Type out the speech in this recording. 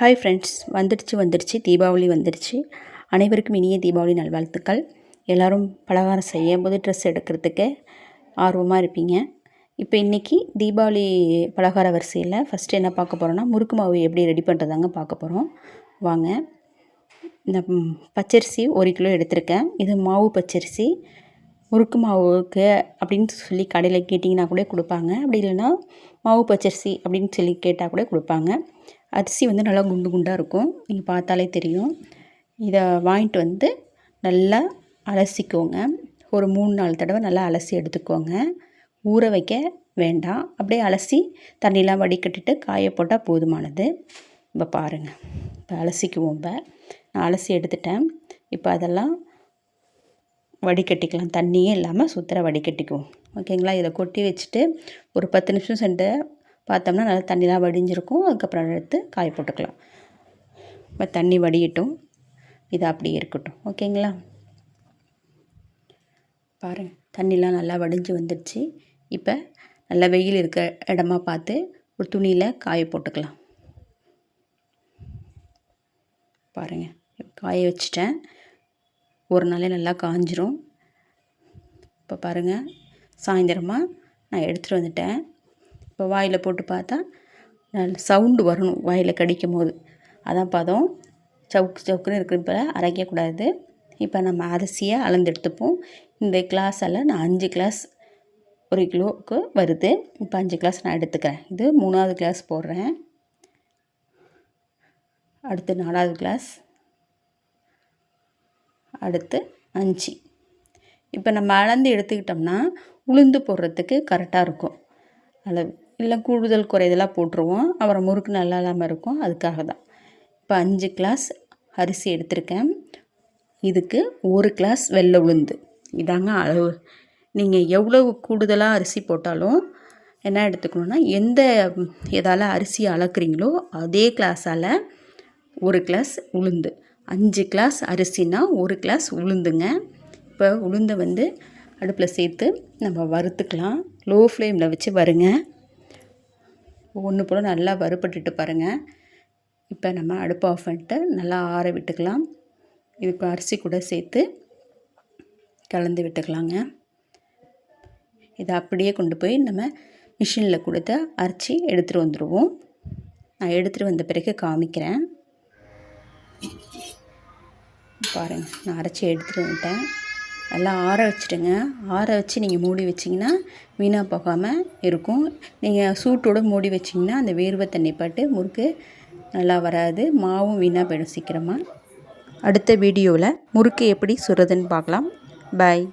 Hi friends வந்துடுச்சு வந்துடுச்சு தீபாவளி வந்துடுச்சு. அனைவருக்கும் இனிய தீபாவளி நல்வாழ்த்துக்கள். எல்லோரும் பலகாரம் செய்ய புது ட்ரெஸ் எடுக்கிறதுக்கு ஆர்வமாக இருப்பீங்க. இப்போ இன்றைக்கி தீபாவளி பலகார வரிசையில் ஃபஸ்ட்டு என்ன பார்க்க போகிறோன்னா முறுக்கு மாவு எப்படி ரெடி பண்ணுறதாங்க பார்க்க போகிறோம் வாங்க. இந்த பச்சரிசி ஒரு கிலோ எடுத்திருக்கேன். இது மாவு பச்சரிசி. முறுக்கு மாவுக்கு அப்படின்னு சொல்லி கடையில் கேட்டிங்கன்னா கூட கொடுப்பாங்க. அப்படி இல்லைன்னா மாவு பச்சரிசி அப்படின்னு சொல்லி கேட்டால் கூட கொடுப்பாங்க. அரிசி வந்து நல்லா குண்டு குண்டாக இருக்கும். நீங்கள் பார்த்தாலே தெரியும். இதை வாங்கிட்டு வந்து நல்லா அலசிக்கோங்க. ஒரு மூணு நாலு தடவை நல்லா அலசி எடுத்துக்கோங்க. ஊற வைக்க வேண்டாம். அப்படியே அலசி தண்ணிலாம் வடிகட்டிட்டு காய போட்டால் போதுமானது. இப்போ பாருங்கள் இப்போ அலசிக்குவோம் இப்போ. நான் அலசி எடுத்துட்டேன். இப்போ அதெல்லாம் வடிகட்டிக்கலாம். தண்ணியே இல்லாமல் சுத்தர வடிகட்டிக்குவோம். ஓகேங்களா? இதை கொட்டி வச்சுட்டு ஒரு பத்து நிமிஷம் சென்று பார்த்தோம்னா நல்லா தண்ணிலாம் வடிஞ்சிருக்கும். அதுக்கப்புறம் எடுத்து காய போட்டுக்கலாம். இப்போ தண்ணி வடியட்டும். இது அப்படியே இருக்கட்டும். ஓகேங்களா? பாருங்கள் தண்ணிலாம் நல்லா வடிஞ்சு வந்துடுச்சு. இப்போ நல்லா வெயில் இருக்க இடமா பார்த்து ஒரு துணியில் காய போட்டுக்கலாம். பாருங்கள் காய வச்சிட்டேன். ஒரு நாளே நல்லா காஞ்சிரும். இப்போ பாருங்கள் சாயந்தரமாக நான் எடுத்துகிட்டு வந்துட்டேன். இப்போ வாயில் போட்டு பார்த்தா நல்ல சவுண்டு வரணும் வாயில் கடிக்கும் போது அதான் பதம். சவுக்கு சவுக்குன்னு இருக்கிறப்ப அரைக்கக்கூடாது. இப்போ நம்ம அரிசியை அளந்து எடுத்துப்போம் இந்த கிளாஸால் நான் அஞ்சு கிளாஸ் ஒரு கிலோவுக்கு வருது. இப்போ அஞ்சு கிளாஸ் நான் எடுத்துக்கிறேன். இது மூணாவது கிளாஸ் போடுறேன். அடுத்து நாலாவது கிளாஸ். அடுத்து அஞ்சு. இப்போ நம்ம அளந்து எடுத்துக்கிட்டோம்னா உளுந்து போடுறதுக்கு கரெக்டாக இருக்கும். அளவு. இல்லை கூடுதல் குறைதலாக போட்டுருவோம். அப்புறம் முறுக்கு நல்லா இல்லாமல் இருக்கும். அதுக்காக தான். இப்போ அஞ்சு கிளாஸ் அரிசி எடுத்திருக்கேன். இதுக்கு ஒரு கிளாஸ் வெள்ளை உளுந்து. இதாங்க அளவு. நீங்கள் எவ்வளவு கூடுதலாக அரிசி போட்டாலும் என்ன எடுத்துக்கணுன்னா எந்த எதால் அரிசி அளக்குறீங்களோ அதே கிளாஸால் ஒரு கிளாஸ் உளுந்து. அஞ்சு கிளாஸ் அரிசினா ஒரு கிளாஸ் உளுந்துங்க. இப்போ உளுந்தை வந்து அடுப்பில் சேர்த்து நம்ம வறுத்துக்கலாம். லோ ஃப்ளேமில் வச்சு வருங்க. ஒன்று போல் நல்லா வறுபட்டுட்டு பாருங்கள் இப்போ நம்ம அடுப்பு ஆஃப் பண்ணிட்டு நல்லா ஆற விட்டுக்கலாம். இதுக்கு அரிசி கூட சேர்த்து கலந்து விட்டுக்கலாங்க. இதை அப்படியே கொண்டு போய் நம்ம மிஷினில் கொடுத்து அரைச்சி எடுத்துகிட்டு வந்துடுவோம் நான் எடுத்துகிட்டு வந்த பிறகு காமிக்கிறேன். பாருங்கள் நான் அரைச்சி எடுத்துகிட்டு வந்துட்டேன். நல்லா ஆற வச்சுடுங்க. ஆற வச்சு நீங்கள் மூடி வச்சிங்கன்னா வீணாக போகாமல் இருக்கும். நீங்கள் சூட்டோடு மூடி வச்சிங்கன்னா அந்த வேர்வை தண்ணி பட்டு முறுக்கு நல்லா வராது. மாவும் வீணாக போயிடும் சீக்கிரமாக அடுத்த வீடியோவில் முறுக்கு எப்படி சுடுறதுன்னு பார்க்கலாம். பாய்